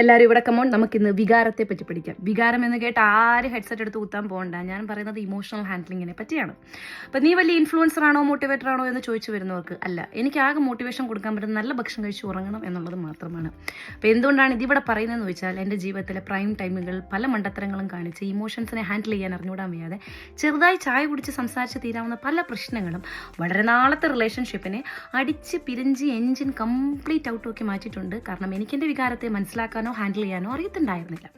എല്ലാവരും ഇവിടെ കമോൺ നമുക്കിന്ന് വികാരത്തെ പറ്റി പഠിക്കാം. വികാരം എന്ന് കേട്ട് ആര് ഹെഡ്സെറ്റ് എടുത്ത് കുത്താൻ പോകണ്ട? ഞാൻ പറയുന്നത് ഇമോഷണൽ ഹാൻഡ്ലിങ്ങിനെ പറ്റിയാണ്. അപ്പം നീ വലിയ ഇൻഫ്ലുവൻസർ ആണോ മോട്ടിവേറ്റർ ആണോ എന്ന് ചോദിച്ചു വരുന്നവർക്ക് അല്ല എനിക്ക് ആകെ മോട്ടിവേഷൻ കൊടുക്കാൻ പറ്റുന്ന നല്ല ഭക്ഷണം കഴിച്ച് ഉറങ്ങണം എന്നുള്ളത് മാത്രമാണ്. അപ്പോൾ എന്തുകൊണ്ടാണ് ഇതിവിടെ പറയുന്നതെന്ന് വെച്ചാൽ എന്റെ ജീവിതത്തിലെ പ്രൈം ടൈമുകൾ പല മണ്ടത്തരങ്ങളും കാണിച്ച് ഇമോഷൻസിനെ ഹാൻഡിൽ ചെയ്യാൻ അറിഞ്ഞുകൂടാൻ വയ്യാതെ ചെറുതായി ചായ കുടിച്ച് സംസാരിച്ച് തീരാവുന്ന പല പ്രശ്നങ്ങളും വളരെ നാളത്തെ റിലേഷൻഷിപ്പിനെ അടിച്ച് പിരിഞ്ച് എൻജിൻ കംപ്ലീറ്റ് ഔട്ട് ഔട്ടാക്കി മാറ്റിയിട്ടുണ്ട്. കാരണം എനിക്കെന്റെ വികാരത്തെ മനസ്സിലാക്കാനോ ഹാൻഡിൽ ചെയ്യാനോ അറിയത്തുണ്ടായിരുന്നില്ല.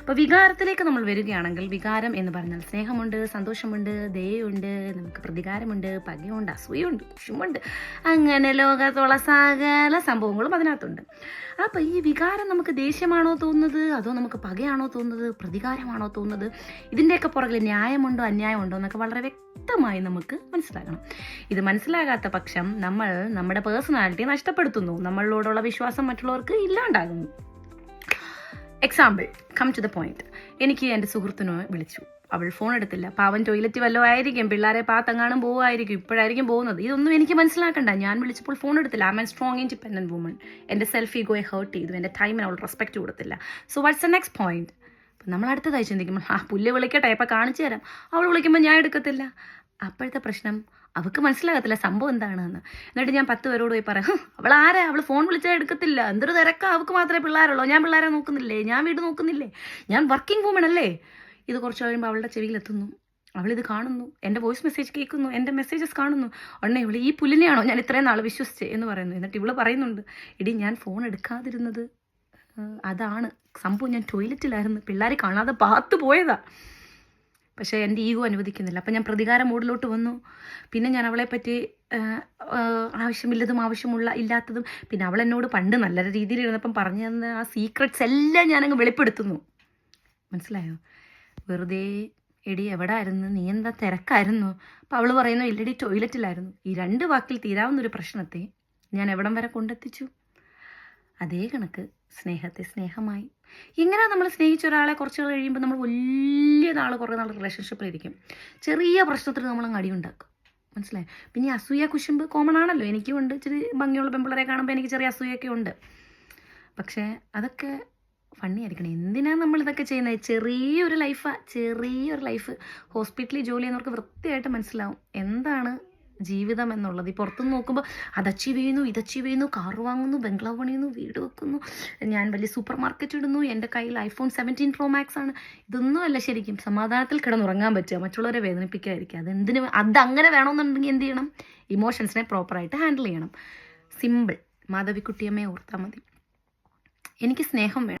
അപ്പോൾ വികാരത്തിലേക്ക് നമ്മൾ വരികയാണെങ്കിൽ വികാരം എന്ന് പറഞ്ഞാൽ സ്നേഹമുണ്ട് സന്തോഷമുണ്ട് ദയുണ്ട് നമുക്ക് പ്രതികാരമുണ്ട് പകയുണ്ട് അസൂയുണ്ട് കുഷുമുണ്ട് അങ്ങനെ ലോകത്തുള്ള സകല സംഭവങ്ങളും അതിനകത്തുണ്ട്. അപ്പോൾ ഈ വികാരം നമുക്ക് ദേഷ്യമാണോ തോന്നുന്നത്? അതോ നമുക്ക് പകയാണോ തോന്നുന്നത്? പ്രതികാരമാണോ തോന്നുന്നത്? ഇതിന്റെയൊക്കെ പുറകിൽ ന്യായമുണ്ടോ അന്യായമുണ്ടോ എന്നൊക്കെ വളരെ വ്യക്തമായി നമുക്ക് മനസ്സിലാക്കണം ഇത് മനസ്സിലാകാത്ത പക്ഷം നമ്മൾ നമ്മുടെ പേഴ്സണാലിറ്റി നഷ്ടപ്പെടുത്തുന്നു. നമ്മളോടുള്ള വിശ്വാസം മറ്റുള്ളവർക്ക് ഇല്ലാണ്ടാകുന്നു. Example come to the point എനിക്ക് എന്റെ സുഹൃത്തിനെ വിളിച്ചു. അവൾ ഫോൺ എടുത്തില്ല. പാവൻ ടോയ്ലറ്റ് വല്ലതും ആയിരിക്കും. പിള്ളേരെ പാത്തങ്ങാനും പോവുമായിരിക്കും. ഇപ്പോഴായിരിക്കും പോകുന്നത്. ഇതൊന്നും എനിക്ക് മനസ്സിലാക്കണ്ട. ഞാൻ വിളിച്ചപ്പോൾ ഫോൺ എടുത്തില്ല. I an strong independent woman എന്റെ സെൽഫ് ഈഗോയെ ഹേർട്ട് ചെയ്തു. എന്റെ ടൈമിന് അവൾ റെസ്പെക്റ്റ് കൊടുത്തില്ല. So what's the next point നമ്മൾ അടുത്തതായി ചിന്തിക്കുമ്പോൾ ആ പുല്ല് വിളിക്കട്ടെ ഇപ്പം കാണിച്ചു തരാം. അവൾ വിളിക്കുമ്പോൾ ഞാൻ എടുക്കത്തില്ല. അപ്പോഴത്തെ പ്രശ്നം അവൾക്ക് മനസ്സിലാകത്തില്ല സംഭവം എന്താണെന്ന്. എന്നിട്ട് ഞാൻ പത്ത് പേരോട് പോയി പറയാം അവൾ ആരാ? അവൾ ഫോൺ വിളിച്ചാൽ എടുക്കത്തില്ല. എന്തൊരു തിരക്കാ അവൾക്ക് മാത്രമേ പിള്ളേരുള്ളൂ. ഞാൻ പിള്ളേരെ നോക്കുന്നില്ലേ? ഞാൻ വീട് നോക്കുന്നില്ലേ? ഞാൻ വർക്കിംഗ് വുമൺ അല്ലേ? ഇത് കുറച്ച് കഴിയുമ്പോൾ അവളുടെ ചെവിയിലെത്തുന്നു അവളിത് കാണുന്നു. എന്റെ വോയിസ് മെസ്സേജ് കേൾക്കുന്നു. എന്റെ മെസ്സേജസ് കാണുന്നു. ഉടനെ ഇവൾ ഈ പുല്ലിനെയാണോ ഞാൻ ഇത്രയും നാൾ വിശ്വസിച്ച്? എന്ന് പറയുന്നു. എന്നിട്ട് ഇവൾ പറയുന്നുണ്ട് ഇടി ഞാൻ ഫോൺ എടുക്കാതിരുന്നത് അതാണ്. സംഭവം ഞാൻ ടോയ്ലറ്റിലായിരുന്നു പിള്ളേരെ കാണാതെ പാത്തു പോയതാ. പക്ഷേ എന്റെ ഈഗോ അനുവദിക്കുന്നില്ല. അപ്പം ഞാൻ പ്രതികാര മൂഡിലോട്ട് വന്നു. പിന്നെ ഞാൻ അവളെ പറ്റി ആവശ്യമില്ലതും ആവശ്യമുള്ള ഇല്ലാത്തതും പിന്നെ അവൾ എന്നോട് പണ്ട് നല്ല രീതിയിൽ ഇരുന്നപ്പം പറഞ്ഞു തന്ന ആ സീക്രട്സ് എല്ലാം ഞാനങ്ങ് വെളിപ്പെടുത്തുന്നു. മനസ്സിലായോ? വെറുതെ എടി എവിടെ ആയിരുന്നു നീ എന്താ തിരക്കായിരുന്നു? അപ്പം അവൾ പറയുന്നു ഇല്ലടി ടോയ്ലറ്റിലായിരുന്നു ഈ രണ്ട് വാക്കിൽ തീരാവുന്ന ഒരു പ്രശ്നത്തെ ഞാൻ എവിടം വരെ കൊണ്ടെത്തിച്ചു? അതേ കണക്ക്. സ്നേഹത്തെ സ്നേഹമായി. ഇങ്ങനെ നമ്മൾ സ്നേഹിച്ച ഒരാളെ കുറച്ച് കഴിയുമ്പോൾ നമ്മൾ വലിയ നാൾ കുറേ നാൾ റിലേഷൻഷിപ്പിലിരിക്കും ചെറിയ പ്രശ്നത്തിന് നമ്മൾ അങ്ങ് അടിയുണ്ടാക്കും. മനസ്സിലായി? പിന്നെ അസൂയ കുശുമ്പ് കോമൺ ആണല്ലോ. എനിക്കും ഉണ്ട്. ഇച്ചിരി ഭംഗിയുള്ള പെമ്പിളരെ കാണുമ്പോൾ എനിക്ക് ചെറിയ അസൂയൊക്കെ ഉണ്ട്. പക്ഷേ അതൊക്കെ ഫണ്ണി ആയിരിക്കണം. എന്തിനാണ് നമ്മൾ ഇതൊക്കെ ചെയ്യുന്നത്? ചെറിയൊരു ലൈഫാണ് ചെറിയൊരു ലൈഫ് ഹോസ്പിറ്റലിൽ ജോലി ചെയ്യുന്നവർക്ക് വൃത്തിയായിട്ട് മനസ്സിലാവും. എന്താണ് ജീവിതം എന്നുള്ളത്. ഈ പുറത്തുനിന്ന് നോക്കുമ്പോൾ അത് അച്ചീവ് ചെയ്യുന്നു ഇത് അച്ചീവ് ചെയ്യുന്നു കാർ വാങ്ങുന്നു ബംഗ്ലാവ് പണിയുന്നു വീട് വെക്കുന്നു. ഞാൻ വലിയ സൂപ്പർ മാർക്കറ്റ് ഇടുന്നു. എന്റെ കയ്യിൽ ഐഫോൺ സെവന്റീൻ പ്രോ മാക്സ് ആണ്. ഇതൊന്നും അല്ല ശരിക്കും. സമാധാനത്തിൽ കിടന്നുറങ്ങാൻ പറ്റുക. മറ്റുള്ളവരെ വേദനിപ്പിക്കാതിരിക്കുക. അതെന്തിന് അത് അങ്ങനെ വേണമെന്നുണ്ടെങ്കിൽ എന്ത് ചെയ്യണം? ഇമോഷൻസിനെ പ്രോപ്പറായിട്ട് ഹാൻഡിൽ ചെയ്യണം. സിമ്പിൾ മാധവിക്കുട്ടിയമ്മയെ ഓർത്താൽ മതി. എനിക്ക് സ്നേഹം വേണം.